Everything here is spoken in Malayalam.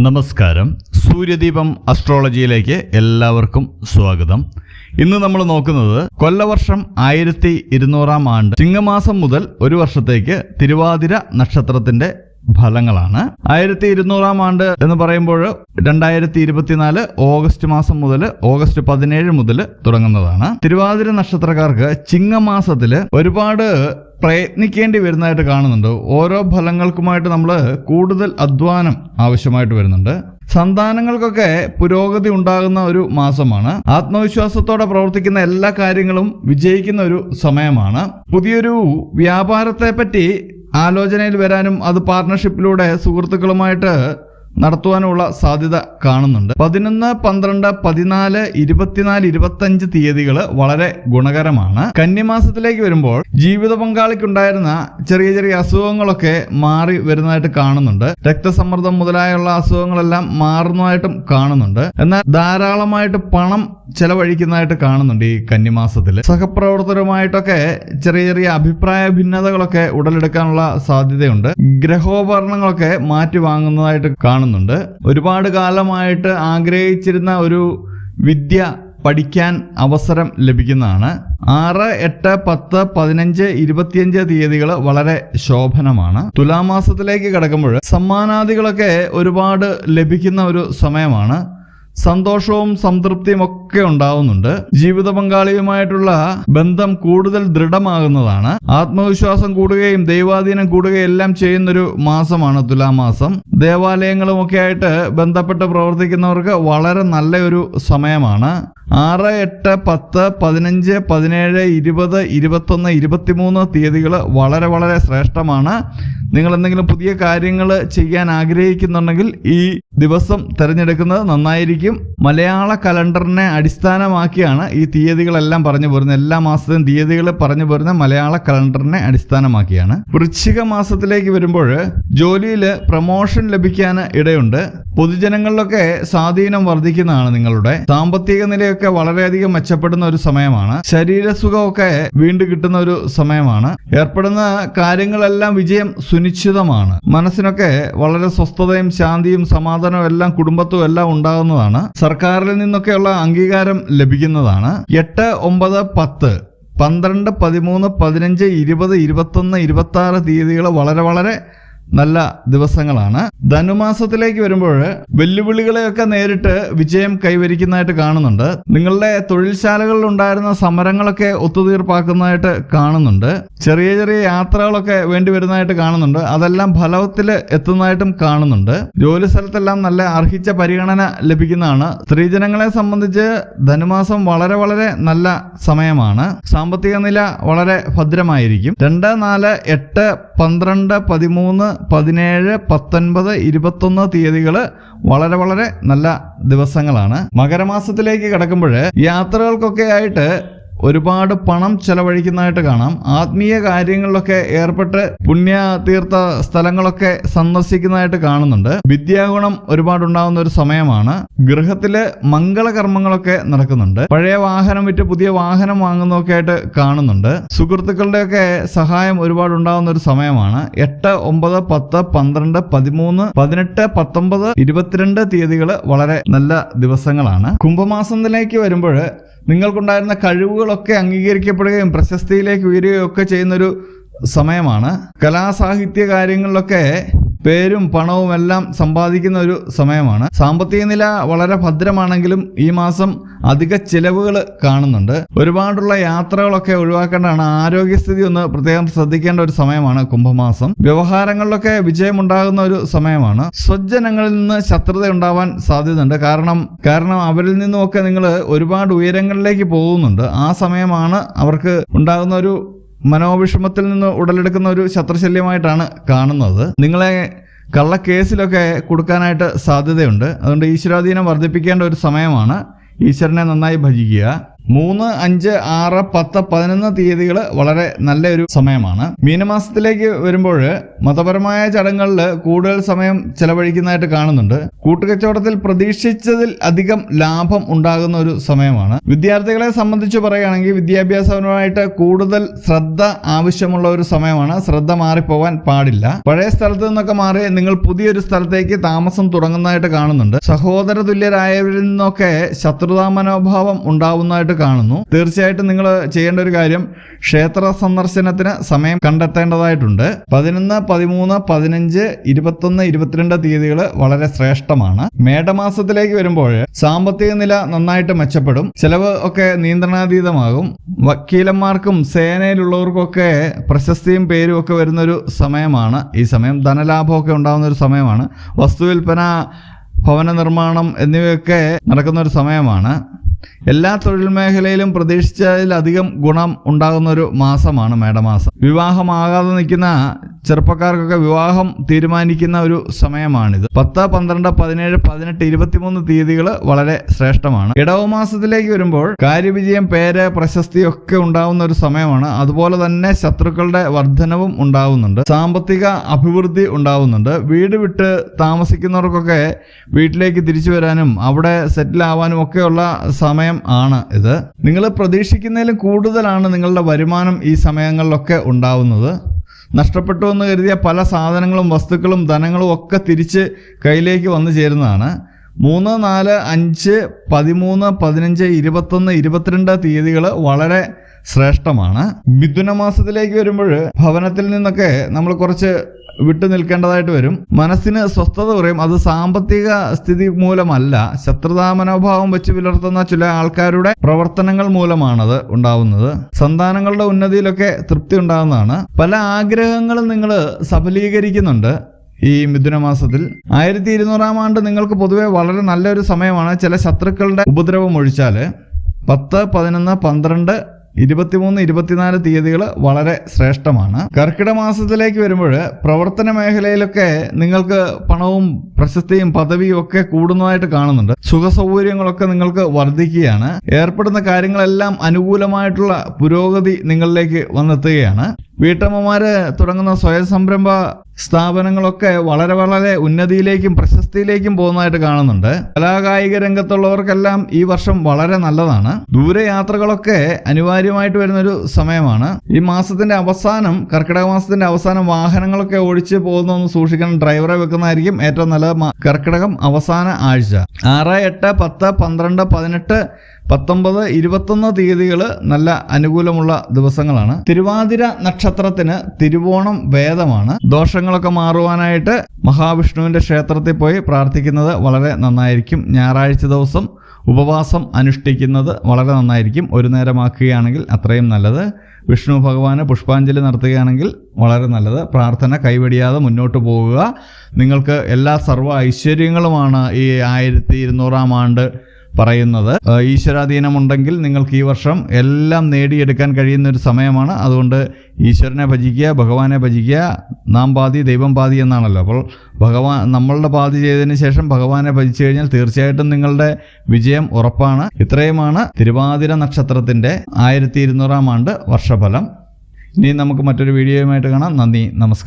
നമസ്കാരം. സൂര്യദീപം അസ്ട്രോളജിയിലേക്ക് എല്ലാവർക്കും സ്വാഗതം. ഇന്ന് നമ്മൾ നോക്കുന്നത് കൊല്ലവർഷം ആയിരത്തി ഇരുന്നൂറാം ആണ്ട് ചിങ്ങമാസം മുതൽ ഒരു വർഷത്തേക്ക് തിരുവാതിര നക്ഷത്രത്തിന്റെ ഫലങ്ങളാണ്. ആയിരത്തി ഇരുന്നൂറാം ആണ്ട് എന്ന് പറയുമ്പോൾ രണ്ടായിരത്തി ഇരുപത്തിനാല് ഓഗസ്റ്റ് മാസം മുതൽ ഓഗസ്റ്റ് പതിനേഴ് മുതൽ തുടങ്ങുന്നതാണ്. തിരുവാതിര നക്ഷത്രക്കാർക്ക് ചിങ്ങമാസത്തിൽ ഒരുപാട് പ്രയത്നിക്കേണ്ടി വരുന്നതായിട്ട് കാണുന്നുണ്ട്. ഓരോ ഫലങ്ങൾക്കുമായിട്ട് നമ്മൾ കൂടുതൽ അധ്വാനം ആവശ്യമായിട്ട് വരുന്നുണ്ട്. സന്താനങ്ങൾക്കൊക്കെ പുരോഗതി ഉണ്ടാകുന്ന ഒരു മാസമാണ്. ആത്മവിശ്വാസത്തോടെ പ്രവർത്തിക്കുന്ന എല്ലാ കാര്യങ്ങളും വിജയിക്കുന്ന ഒരു സമയമാണ്. പുതിയൊരു വ്യാപാരത്തെ പറ്റി ആലോചനയിൽ വരാനും അത് പാർട്ണർഷിപ്പിലൂടെ സുഹൃത്തുക്കളുമായിട്ട് നടത്തുവാനുള്ള സാധ്യത കാണുന്നുണ്ട്. പതിനൊന്ന് പന്ത്രണ്ട് പതിനാല് ഇരുപത്തിനാല് ഇരുപത്തഞ്ച് തീയതികൾ വളരെ ഗുണകരമാണ്. കന്യമാസത്തിലേക്ക് വരുമ്പോൾ ജീവിത പങ്കാളിക്കുണ്ടായിരുന്ന ചെറിയ ചെറിയ അസുഖങ്ങളൊക്കെ മാറി വരുന്നതായിട്ട് കാണുന്നുണ്ട്. രക്തസമ്മർദ്ദം മുതലായുള്ള അസുഖങ്ങളെല്ലാം മാറുന്നതായിട്ടും കാണുന്നുണ്ട്. എന്നാൽ ധാരാളമായിട്ട് പണം ചെലവഴിക്കുന്നതായിട്ട് കാണുന്നുണ്ട് ഈ കന്യമാസത്തിൽ സഹപ്രവർത്തകരുമായിട്ടൊക്കെ ചെറിയ ചെറിയ അഭിപ്രായ ഭിന്നതകളൊക്കെ ഉടലെടുക്കാനുള്ള സാധ്യതയുണ്ട്. ഗ്രഹോപകരണങ്ങളൊക്കെ മാറ്റി വാങ്ങുന്നതായിട്ട് കാണുന്നുണ്ട്. ഒരുപാട് കാലമായിട്ട് ആഗ്രഹിച്ചിരുന്ന ഒരു വിദ്യ പഠിക്കാൻ അവസരം ലഭിക്കുന്നതാണ്. ആറ് എട്ട് പത്ത് പതിനഞ്ച് ഇരുപത്തിയഞ്ച് തീയതികൾ വളരെ ശോഭനമാണ്. തുലാമാസത്തിലേക്ക് കടക്കുമ്പോൾ സമ്മാനാദികളൊക്കെ ഒരുപാട് ലഭിക്കുന്ന ഒരു സമയമാണ്. സന്തോഷവും സംതൃപ്തിയും ഒക്കെ ഉണ്ടാവുന്നുണ്ട്. ജീവിത പങ്കാളിയുമായിട്ടുള്ള ബന്ധം കൂടുതൽ ദൃഢമാകുന്നതാണ്. ആത്മവിശ്വാസം കൂടുകയും ദൈവാധീനം കൂടുകയും എല്ലാം ചെയ്യുന്നൊരു മാസമാണ് തുലാമാസം. ദേവാലയങ്ങളും ഒക്കെ ആയിട്ട് ബന്ധപ്പെട്ട് പ്രവർത്തിക്കുന്നവർക്ക് വളരെ നല്ലൊരു സമയമാണ്. ആറ് എട്ട് പത്ത് പതിനഞ്ച് പതിനേഴ് ഇരുപത് ഇരുപത്തൊന്ന് ഇരുപത്തിമൂന്ന് തീയതികൾ വളരെ വളരെ ശ്രേഷ്ഠമാണ്. നിങ്ങൾ എന്തെങ്കിലും പുതിയ കാര്യങ്ങൾ ചെയ്യാൻ ആഗ്രഹിക്കുന്നുണ്ടെങ്കിൽ ഈ ദിവസം തിരഞ്ഞെടുക്കുന്നത് നന്നായിരിക്കും. മലയാള കലണ്ടറിനെ അടിസ്ഥാനമാക്കിയാണ് ഈ തീയതികളെല്ലാം പറഞ്ഞു പോരുന്നത്. എല്ലാ മാസത്തെയും തീയതികൾ പറഞ്ഞു പോരുന്ന മലയാള കലണ്ടറിനെ അടിസ്ഥാനമാക്കിയാണ്. വൃശ്ചിക മാസത്തിലേക്ക് വരുമ്പോൾ ജോലിയിൽ പ്രമോഷൻ ലഭിക്കാൻ ഇടയുണ്ട്. പൊതുജനങ്ങളിലൊക്കെ സ്വാധീനം വർദ്ധിക്കുന്നതാണ് നിങ്ങളുടെ. സാമ്പത്തിക നിലയൊക്കെ വളരെയധികം മെച്ചപ്പെടുന്ന ഒരു സമയമാണ്. ശരീരസുഖമൊക്കെ വീണ്ടും കിട്ടുന്ന ഒരു സമയമാണ്. ഏർപ്പെടുന്ന കാര്യങ്ങളെല്ലാം വിജയം സുനിശ്ചിതമാണ്. മനസ്സിനൊക്കെ വളരെ സ്വസ്ഥതയും ശാന്തിയും സമാധാനവും എല്ലാം കുടുംബത്തും എല്ലാം ഉണ്ടാകുന്നതാണ്. സർക്കാരിൽ നിന്നൊക്കെയുള്ള അംഗീകാരം ലഭിക്കുന്നതാണ്. എട്ട് ഒമ്പത് പത്ത് പന്ത്രണ്ട് പതിമൂന്ന് പതിനഞ്ച് ഇരുപത് ഇരുപത്തൊന്ന് ഇരുപത്തി ആറ് തീയതികൾ വളരെ വളരെ നല്ല ദിവസങ്ങളാണ്. ധനുമാസത്തിലേക്ക് വരുമ്പോൾ വെല്ലുവിളികളെയൊക്കെ നേരിട്ട് വിജയം കൈവരിക്കുന്നതായിട്ട് കാണുന്നുണ്ട്. നിങ്ങളുടെ തൊഴിൽശാലകളിൽ ഉണ്ടായിരുന്ന സമരങ്ങളൊക്കെ ഒത്തുതീർപ്പാക്കുന്നതായിട്ട് കാണുന്നുണ്ട്. ചെറിയ ചെറിയ യാത്രകളൊക്കെ വേണ്ടി വരുന്നതായിട്ട് കാണുന്നുണ്ട്. അതെല്ലാം ഫലത്തിൽ എത്തുന്നതായിട്ടും കാണുന്നുണ്ട്. ജോലി സ്ഥലത്തെല്ലാം നല്ല അർഹിച്ച പരിഗണന ലഭിക്കുന്നതാണ്. സ്ത്രീജനങ്ങളെ സംബന്ധിച്ച് ധനുമാസം വളരെ വളരെ നല്ല സമയമാണ്. സാമ്പത്തിക നില വളരെ ഭദ്രമായിരിക്കും. രണ്ട് നാല് എട്ട് പന്ത്രണ്ട് പതിമൂന്ന് പതിനേഴ് പത്തൊൻപത് ഇരുപത്തൊന്ന് തീയതികൾ വളരെ വളരെ നല്ല ദിവസങ്ങളാണ്. മകരമാസത്തിലേക്ക് കിടക്കുമ്പോൾ യാത്രകൾക്കൊക്കെ ആയിട്ട് ഒരുപാട് പണം ചെലവഴിക്കുന്നതായിട്ട് കാണാം. ആത്മീയ കാര്യങ്ങളിലൊക്കെ ഏർപ്പെട്ട് പുണ്യ തീർത്ഥ സ്ഥലങ്ങളൊക്കെ സന്ദർശിക്കുന്നതായിട്ട് കാണുന്നുണ്ട്. വിദ്യാഗുണം ഒരുപാട് ഉണ്ടാകുന്ന ഒരു സമയമാണ്. ഗൃഹത്തിൽ മംഗളകർമ്മങ്ങളൊക്കെ നടക്കുന്നുണ്ട്. പഴയ വാഹനം വിറ്റ് പുതിയ വാഹനം വാങ്ങുന്നതൊക്കെ ആയിട്ട് കാണുന്നുണ്ട്. സുഹൃത്തുക്കളുടെയൊക്കെ സഹായം ഒരുപാട് ഉണ്ടാകുന്ന ഒരു സമയമാണ്. എട്ട് ഒമ്പത് പത്ത് പന്ത്രണ്ട് പതിമൂന്ന് പതിനെട്ട് പത്തൊമ്പത് ഇരുപത്തിരണ്ട് തീയതികൾ വളരെ നല്ല ദിവസങ്ങളാണ്. കുംഭമാസത്തിലേക്ക് വരുമ്പോൾ നിങ്ങൾക്കുണ്ടായിരുന്ന കഴിവുകളൊക്കെ അംഗീകരിക്കപ്പെടുകയും പ്രശസ്തിയിലേക്ക് ഉയരുകയും ഒക്കെ ചെയ്യുന്നൊരു സമയമാണ്. കലാസാഹിത്യ കാര്യങ്ങളിലൊക്കെ പേരും പണവും എല്ലാം സമ്പാദിക്കുന്ന ഒരു സമയമാണ്. സാമ്പത്തിക നില വളരെ ഭദ്രമാണെങ്കിലും ഈ മാസം അധിക ചിലവുകൾ കാണുന്നുണ്ട്. ഒരുപാടുള്ള യാത്രകളൊക്കെ ഒഴിവാക്കേണ്ടതാണ്. ആരോഗ്യസ്ഥിതി ഒന്ന് പ്രത്യേകം ശ്രദ്ധിക്കേണ്ട ഒരു സമയമാണ് കുംഭമാസം. വ്യവഹാരങ്ങളിലൊക്കെ വിജയമുണ്ടാകുന്ന ഒരു സമയമാണ്. സ്വജനങ്ങളിൽ നിന്ന് ശത്രുത ഉണ്ടാവാൻ സാധ്യതയുണ്ട്. കാരണം കാരണം അവരിൽ നിന്നുമൊക്കെ നിങ്ങൾ ഒരുപാട് ഉയരങ്ങളിലേക്ക് പോകുന്നുണ്ട്. ആ സമയമാണ് അവർക്ക് ഉണ്ടാകുന്ന ഒരു മനോവിഷമത്തിൽ നിന്ന് ഉടലെടുക്കുന്ന ഒരു ശത്രുശല്യമായിട്ടാണ് കാണുന്നത്. നിങ്ങളെ കള്ളക്കേസിലൊക്കെ കൊടുക്കാനായിട്ട് സാധ്യതയുണ്ട്. അതുകൊണ്ട് ഈശ്വരാധീനം വർദ്ധിപ്പിക്കേണ്ട ഒരു സമയമാണ്. ഈശ്വരനെ നന്നായി ഭജിക്കുക. മൂന്ന് അഞ്ച് ആറ് പത്ത് പതിനൊന്ന് തീയതികൾ വളരെ നല്ല ഒരു സമയമാണ്. മീനമാസത്തിലേക്ക് വരുമ്പോൾ മതപരമായ ചടങ്ങുകളിൽ കൂടുതൽ സമയം ചെലവഴിക്കുന്നതായിട്ട് കാണുന്നുണ്ട്. കൂട്ടുകച്ചവടത്തിൽ പ്രതീക്ഷിച്ചതിൽ അധികം ലാഭം ഉണ്ടാകുന്ന ഒരു സമയമാണ്. വിദ്യാർത്ഥികളെ സംബന്ധിച്ച് പറയുകയാണെങ്കിൽ വിദ്യാഭ്യാസപരമായിട്ട് കൂടുതൽ ശ്രദ്ധ ആവശ്യമുള്ള ഒരു സമയമാണ്. ശ്രദ്ധ മാറിപ്പോവാൻ പാടില്ല. പഴയ സ്ഥലത്ത് നിന്നൊക്കെ മാറി നിങ്ങൾ പുതിയൊരു സ്ഥലത്തേക്ക് താമസം തുടങ്ങുന്നതായിട്ട് കാണുന്നുണ്ട്. സഹോദര തുല്യരായവരിൽ നിന്നൊക്കെ ശത്രുതാ മനോഭാവം ഉണ്ടാവുന്നതായിട്ട് കാണുന്നു. തീർച്ചയായിട്ടും നിങ്ങൾ ചെയ്യേണ്ട ഒരു കാര്യം ക്ഷേത്ര സന്ദർശനത്തിന് സമയം കണ്ടെത്തേണ്ടതായിട്ടുണ്ട്. പതിനൊന്ന് പതിമൂന്ന് പതിനഞ്ച് ഇരുപത്തൊന്ന് ഇരുപത്തിരണ്ട് തീയതികൾ വളരെ ശ്രേഷ്ഠമാണ്. മേടമാസത്തിലേക്ക് വരുമ്പോൾ സാമ്പത്തിക നില നന്നായിട്ട് മെച്ചപ്പെടും. ചെലവ് ഒക്കെ നിയന്ത്രണാതീതമാകും. വക്കീലന്മാർക്കും സേനയിലുള്ളവർക്കൊക്കെ പ്രശസ്തിയും പേരും ഒക്കെ വരുന്നൊരു സമയമാണ്. ഈ സമയം ധനലാഭമൊക്കെ ഉണ്ടാകുന്ന ഒരു സമയമാണ് വസ്തുവിൽപ്പന ഭവന നിർമ്മാണം എന്നിവയൊക്കെ നടക്കുന്ന ഒരു സമയമാണ്. എല്ലാ തൊഴിൽ മേഖലയിലും പ്രതീക്ഷിച്ചതിലധികം ഗുണം ഉണ്ടാകുന്ന ഒരു മാസമാണ് മേടമാസം. വിവാഹമാകാതെ നിൽക്കുന്ന ചെറുപ്പക്കാർക്കൊക്കെ വിവാഹം തീരുമാനിക്കുന്ന ഒരു സമയമാണിത്. പത്ത് പന്ത്രണ്ട് പതിനേഴ് പതിനെട്ട് ഇരുപത്തിമൂന്ന് തീയതികൾ വളരെ ശ്രേഷ്ഠമാണ്. ഇടവ മാസത്തിലേക്ക് വരുമ്പോൾ കാര്യവിജയം പേര് പ്രശസ്തി ഒക്കെ ഉണ്ടാവുന്ന ഒരു സമയമാണ്. അതുപോലെ തന്നെ ശത്രുക്കളുടെ വർധനവും ഉണ്ടാവുന്നുണ്ട്. സാമ്പത്തിക അഭിവൃദ്ധി ഉണ്ടാവുന്നുണ്ട്. വീട് വിട്ട് താമസിക്കുന്നവർക്കൊക്കെ വീട്ടിലേക്ക് തിരിച്ചു വരാനും അവിടെ സെറ്റിൽ ആവാനും ഒക്കെയുള്ള സമയം ആണ് ഇത്. നിങ്ങൾ പ്രതീക്ഷിക്കുന്നതിലും കൂടുതലാണ് നിങ്ങളുടെ വരുമാനം ഈ സമയങ്ങളിലൊക്കെ ഉണ്ടാവുന്നത്. നഷ്ടപ്പെട്ടു എന്ന് കരുതിയ പല സാധനങ്ങളും വസ്തുക്കളും ധനങ്ങളും ഒക്കെ തിരിച്ച് കയ്യിലേക്ക് വന്നു ചേരുന്നതാണ്. മൂന്ന് നാല് അഞ്ച് പതിമൂന്ന് പതിനഞ്ച് ഇരുപത്തൊന്ന് ഇരുപത്തിരണ്ട് തീയതികൾ വളരെ ശ്രേഷ്ഠമാണ്. മിഥുന മാസത്തിലേക്ക് വരുമ്പോൾ ഭവനത്തിൽ നിന്നൊക്കെ നമ്മൾ കുറച്ച് വിട്ടു നിൽക്കേണ്ടതായിട്ട് വരും. മനസ്സിന് സ്വസ്ഥത കുറയും. അത് സാമ്പത്തിക സ്ഥിതി മൂലമല്ല. ശത്രുതാ മനോഭാവം വെച്ച് പുലർത്തുന്ന ചില ആൾക്കാരുടെ പ്രവർത്തനങ്ങൾ മൂലമാണത് ഉണ്ടാവുന്നത്. സന്താനങ്ങളുടെ ഉന്നതിയിലൊക്കെ തൃപ്തി ഉണ്ടാകുന്നതാണ് പല ആഗ്രഹങ്ങളും നിങ്ങൾ സഫലീകരിക്കുന്നുണ്ട് ഈ മിഥുന മാസത്തിൽ. ആയിരത്തി ഇരുന്നൂറാം ആണ്ട് നിങ്ങൾക്ക് പൊതുവെ വളരെ നല്ലൊരു സമയമാണ്. ചില ശത്രുക്കളുടെ ഉപദ്രവം ഒഴിച്ചാൽ പത്ത് പതിനൊന്ന് പന്ത്രണ്ട് ഇരുപത്തിമൂന്ന് ഇരുപത്തിനാല് തീയതികൾ വളരെ ശ്രേഷ്ഠമാണ്. കർക്കിട മാസത്തിലേക്ക് വരുമ്പോൾ പ്രവർത്തന മേഖലയിലൊക്കെ നിങ്ങൾക്ക് പണവും പ്രശസ്തിയും പദവിയും ഒക്കെ കൂടുന്നതായിട്ട് കാണുന്നുണ്ട്. സുഖ സൗകര്യങ്ങളൊക്കെ നിങ്ങൾക്ക് വർദ്ധിക്കുകയാണ്. ഏർപ്പെടുന്ന കാര്യങ്ങളെല്ലാം അനുകൂലമായിട്ടുള്ള പുരോഗതി നിങ്ങളിലേക്ക് വന്നെത്തുകയാണ്. വീട്ടമ്മമാര് തുടങ്ങുന്ന സ്വയം സംരംഭ സ്ഥാപനങ്ങളൊക്കെ വളരെ വളരെ ഉന്നതിയിലേക്കും പ്രശസ്തിയിലേക്കും പോകുന്നതായിട്ട് കാണുന്നുണ്ട്. കലാകായിക രംഗത്തുള്ളവർക്കെല്ലാം ഈ വർഷം വളരെ നല്ലതാണ്. ദൂരയാത്രകളൊക്കെ അനിവാര്യമായിട്ട് വരുന്നൊരു സമയമാണ്. ഈ മാസത്തിന്റെ അവസാനം കർക്കിടക മാസത്തിന്റെ അവസാനം വാഹനങ്ങളൊക്കെ ഓടിച്ച് പോകുന്നൊന്ന് സൂക്ഷിക്കണം. ഡ്രൈവറെ വെക്കുന്നതായിരിക്കും ഏറ്റവും നല്ലത്. മ- കർക്കിടകം അവസാന ആഴ്ച. ആറ് എട്ട് പത്ത് പന്ത്രണ്ട് പതിനെട്ട് പത്തൊമ്പത് ഇരുപത്തൊന്ന് തീയതികൾ നല്ല അനുകൂലമുള്ള ദിവസങ്ങളാണ്. തിരുവാതിര നക്ഷത്രത്തിന് തിരുവോണം വേദമാണ്. ദോഷങ്ങളൊക്കെ മാറുവാനായിട്ട് മഹാവിഷ്ണുവിന്റെ ക്ഷേത്രത്തിൽ പോയി പ്രാർത്ഥിക്കുന്നത് വളരെ നന്നായിരിക്കും. ഞായറാഴ്ച ദിവസം ഉപവാസം അനുഷ്ഠിക്കുന്നത് വളരെ നന്നായിരിക്കും. ഒരു നേരമാക്കുകയാണെങ്കിൽ അത്രയും നല്ലത്. വിഷ്ണു ഭഗവാന് പുഷ്പാഞ്ജലി നടത്തുകയാണെങ്കിൽ വളരെ നല്ലത്. പ്രാർത്ഥന കൈവടിയാതെ മുന്നോട്ട് പോകുക. നിങ്ങൾക്ക് എല്ലാ സർവ ഐശ്വര്യങ്ങളുമാണ് ഈ ആയിരത്തി ഇരുന്നൂറാം ആണ്ട് പറയുന്നത്. ഈശ്വരാധീനമുണ്ടെങ്കിൽ നിങ്ങൾക്ക് ഈ വർഷം എല്ലാം നേടിയെടുക്കാൻ കഴിയുന്ന ഒരു സമയമാണ്. അതുകൊണ്ട് ഈശ്വരനെ ഭജിക്കുക ഭഗവാനെ ഭജിക്കുക നാം പാതി ദൈവം പാതി എന്നാണല്ലോ. അപ്പോൾ ഭഗവാൻ നമ്മളുടെ പാതി ചെയ്തതിന് ശേഷം ഭഗവാനെ ഭജിച്ചു കഴിഞ്ഞാൽ തീർച്ചയായിട്ടും നിങ്ങളുടെ വിജയം ഉറപ്പാണ്. ഇത്രയുമാണ് തിരുവാതിര നക്ഷത്രത്തിന്റെ ആയിരത്തി ഇരുന്നൂറാം ആണ്ട് വർഷഫലം. ഇനി നമുക്ക് മറ്റൊരു വീഡിയോയുമായിട്ട് കാണാം. നന്ദി നമസ്കാരം.